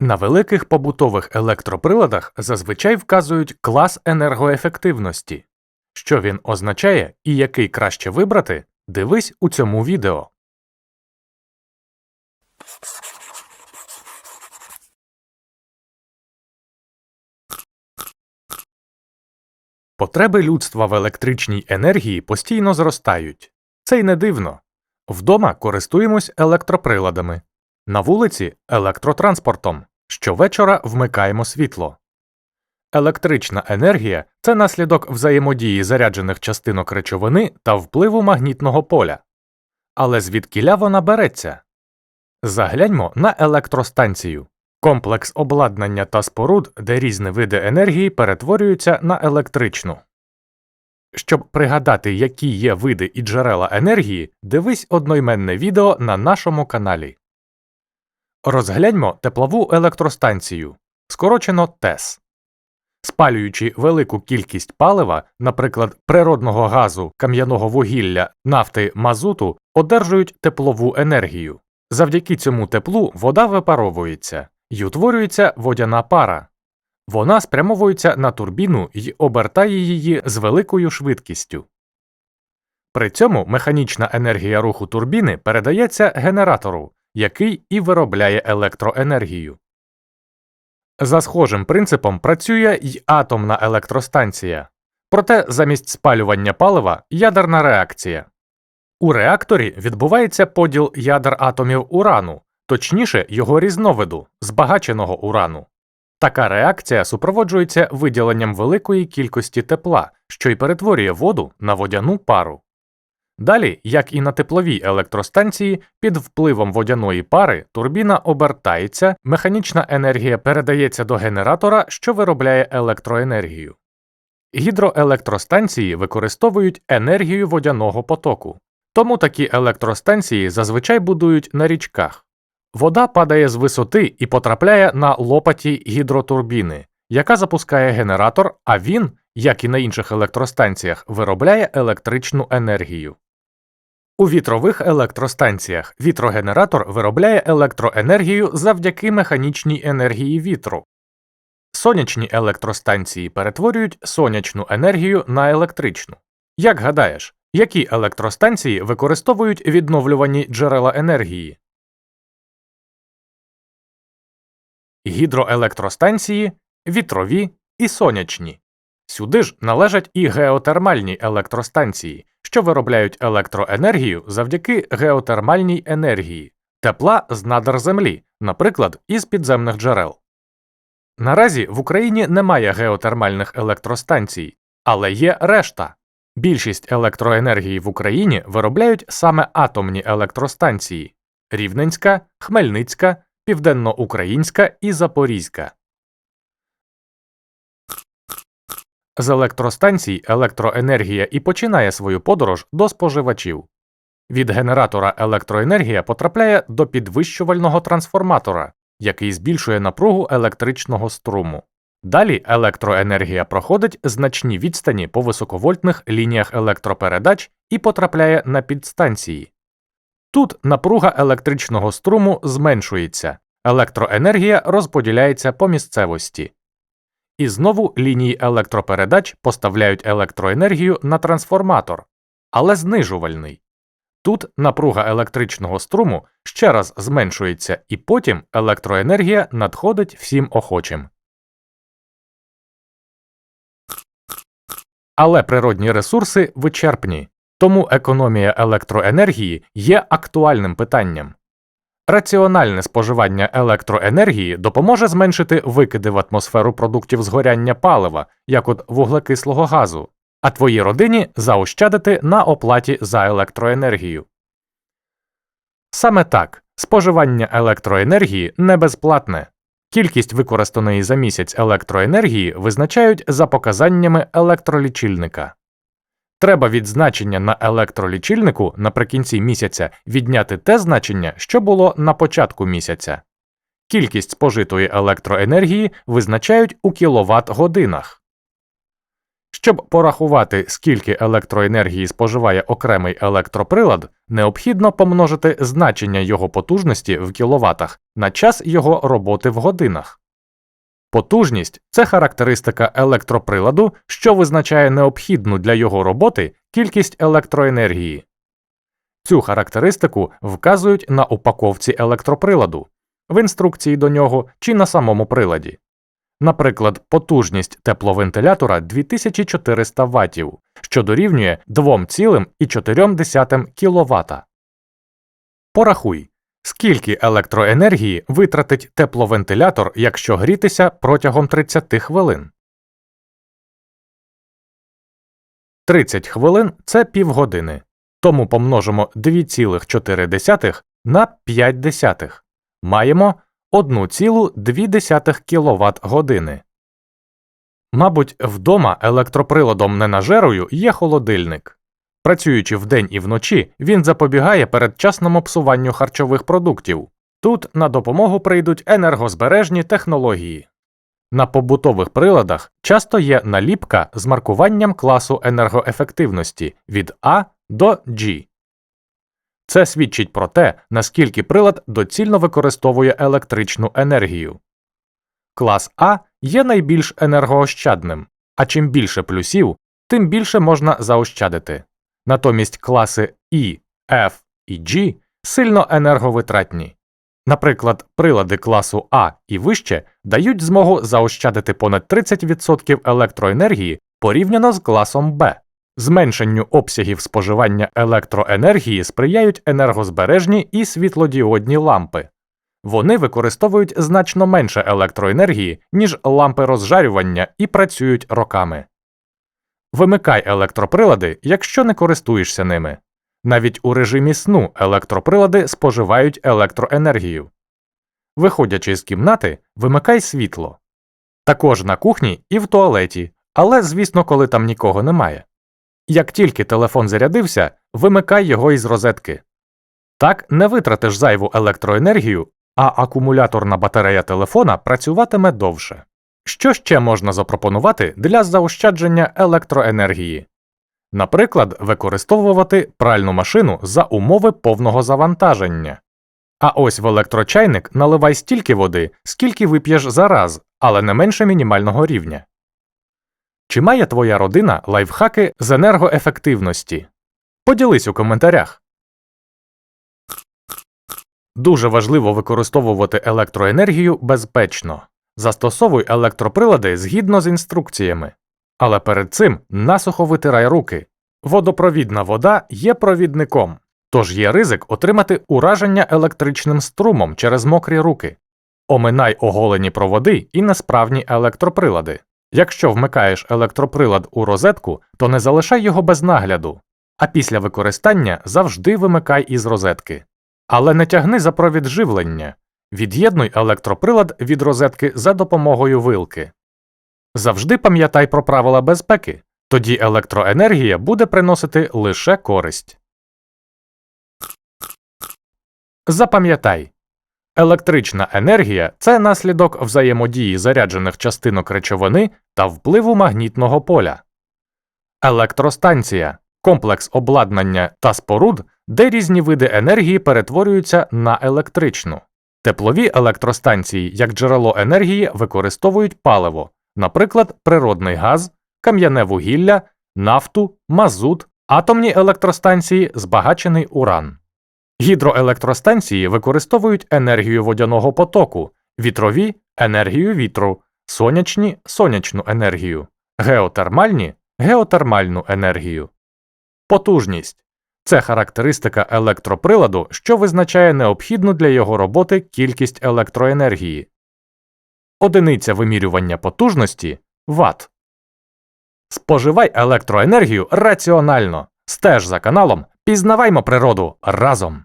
На великих побутових електроприладах зазвичай вказують клас енергоефективності. Що він означає і який краще вибрати, дивись у цьому відео. Потреби людства в електричній енергії постійно зростають. Це й не дивно. Вдома користуємось електроприладами, на вулиці електротранспортом. Щовечора вмикаємо світло. Електрична енергія це наслідок взаємодії заряджених частинок речовини та впливу магнітного поля. Але звідкіля вона береться? Загляньмо на електростанцію комплекс обладнання та споруд, де різні види енергії перетворюються на електричну. Щоб пригадати, які є види і джерела енергії, дивись одноіменне відео на нашому каналі. Розгляньмо теплову електростанцію, скорочено ТЕС. Спалюючи велику кількість палива, наприклад, природного газу, кам'яного вугілля, нафти, мазуту, одержують теплову енергію. Завдяки цьому теплу вода випаровується і утворюється водяна пара. Вона спрямовується на турбіну і обертає її з великою швидкістю. При цьому механічна енергія руху турбіни передається генератору, який і виробляє електроенергію. За схожим принципом працює й атомна електростанція, проте замість спалювання палива ядерна реакція. У реакторі відбувається поділ ядер атомів урану, точніше його різновиду, збагаченого урану. Така реакція супроводжується виділенням великої кількості тепла, що й перетворює воду на водяну пару. Далі, як і на тепловій електростанції, під впливом водяної пари турбіна обертається, механічна енергія передається до генератора, що виробляє електроенергію. Гідроелектростанції використовують енергію водяного потоку, тому такі електростанції зазвичай будують на річках. Вода падає з висоти і потрапляє на лопаті гідротурбіни, яка запускає генератор, а він, як і на інших електростанціях, виробляє електричну енергію. У вітрових електростанціях вітрогенератор виробляє електроенергію завдяки механічній енергії вітру. Сонячні електростанції перетворюють сонячну енергію на електричну. Як гадаєш, які електростанції використовують відновлювані джерела енергії? Гідроелектростанції, вітрові і сонячні. Сюди ж належать і геотермальні електростанції, що виробляють електроенергію завдяки геотермальній енергії, тепла з надр землі, наприклад, із підземних джерел. Наразі в Україні немає геотермальних електростанцій, але є решта. Більшість електроенергії в Україні виробляють саме атомні електростанції Рівненська, Хмельницька, Південноукраїнська і Запорізька. З електростанцій електроенергія і починає свою подорож до споживачів. Від генератора електроенергія потрапляє до підвищувального трансформатора, який збільшує напругу електричного струму. Далі електроенергія проходить значні відстані по високовольтних лініях електропередач і потрапляє на підстанції. Тут напруга електричного струму зменшується, електроенергія розподіляється по місцевості. І знову лінії електропередач поставляють електроенергію на трансформатор, але знижувальний. Тут напруга електричного струму ще раз зменшується, і потім електроенергія надходить всім охочим. Але природні ресурси вичерпні, тому економія електроенергії є актуальним питанням. Раціональне споживання електроенергії допоможе зменшити викиди в атмосферу продуктів згоряння палива, як от вуглекислого газу, а твоїй родині заощадити на оплаті за електроенергію. Саме так споживання електроенергії не безплатне. Кількість використаної за місяць електроенергії визначають за показаннями електролічильника. Треба від значення на електролічильнику наприкінці місяця відняти те значення, що було на початку місяця. Кількість спожитої електроенергії визначають у кіловат годинах. Щоб порахувати, скільки електроенергії споживає окремий електроприлад, необхідно помножити значення його потужності в кіловатах на час його роботи в годинах. Потужність це характеристика електроприладу, що визначає необхідну для його роботи кількість електроенергії. Цю характеристику вказують на упаковці електроприладу, в інструкції до нього чи на самому приладі. Наприклад, потужність тепловентилятора 2400 Вт, що дорівнює 2,4 кВт. Порахуй, скільки електроенергії витратить тепловентилятор, якщо грітися протягом 30 хвилин. 30 хвилин це півгодини. Тому помножимо 2,4 на 5 десятих. Маємо 1,2 кВт години. Мабуть, вдома електроприладом ненажерою є холодильник. Працюючи вдень і вночі, він запобігає передчасному псуванню харчових продуктів. Тут на допомогу прийдуть енергозбережні технології. На побутових приладах часто є наліпка з маркуванням класу енергоефективності від А до G. Це свідчить про те, наскільки прилад доцільно використовує електричну енергію. Клас А є найбільш енергоощадним, а чим більше плюсів, тим більше можна заощадити. Натомість класи І, F і G сильно енерговитратні. Наприклад, прилади класу А і вище дають змогу заощадити понад 30% електроенергії порівняно з класом Б. Зменшенню обсягів споживання електроенергії сприяють енергозбережні і світлодіодні лампи. Вони використовують значно менше електроенергії, ніж лампи розжарювання і працюють роками. Вимикай електроприлади, якщо не користуєшся ними. Навіть у режимі сну електроприлади споживають електроенергію. Виходячи з кімнати, вимикай світло. Також на кухні і в туалеті, але, звісно, коли там нікого немає. Як тільки телефон зарядився, вимикай його із розетки. Так не витратиш зайву електроенергію, а акумуляторна батарея телефона працюватиме довше. Що ще можна запропонувати для заощадження електроенергії? Наприклад, використовувати пральну машину за умови повного завантаження. А ось в електрочайник наливай стільки води, скільки вип'єш за раз, але не менше мінімального рівня. Чи має твоя родина лайфхаки з енергоефективності? Поділись у коментарях. Дуже важливо використовувати електроенергію безпечно. Застосовуй електроприлади згідно з інструкціями. Але перед цим насухо витирай руки. Водопровідна вода є провідником, тож є ризик отримати ураження електричним струмом через мокрі руки. Оминай оголені проводи і несправні електроприлади. Якщо вмикаєш електроприлад у розетку, то не залишай його без нагляду, а після використання завжди вимикай із розетки. Але не тягни за провід живлення, від'єднуй електроприлад від розетки за допомогою вилки. Завжди пам'ятай про правила безпеки, тоді електроенергія буде приносити лише користь. Запам'ятай електрична енергія це наслідок взаємодії заряджених частинок речовини та впливу магнітного поля. Електростанція комплекс обладнання та споруд, де різні види енергії перетворюються на електричну. Теплові електростанції як джерело енергії використовують паливо, наприклад, природний газ, кам'яне вугілля, нафту, мазут, атомні електростанції, збагачений уран. Гідроелектростанції використовують енергію водяного потоку, вітрові енергію вітру, сонячні сонячну енергію, геотермальні геотермальну енергію. Потужність це характеристика електроприладу, що визначає необхідну для його роботи кількість електроенергії. Одиниця вимірювання потужності Вт. Споживай електроенергію раціонально. Стеж за каналом, пізнаваймо природу разом.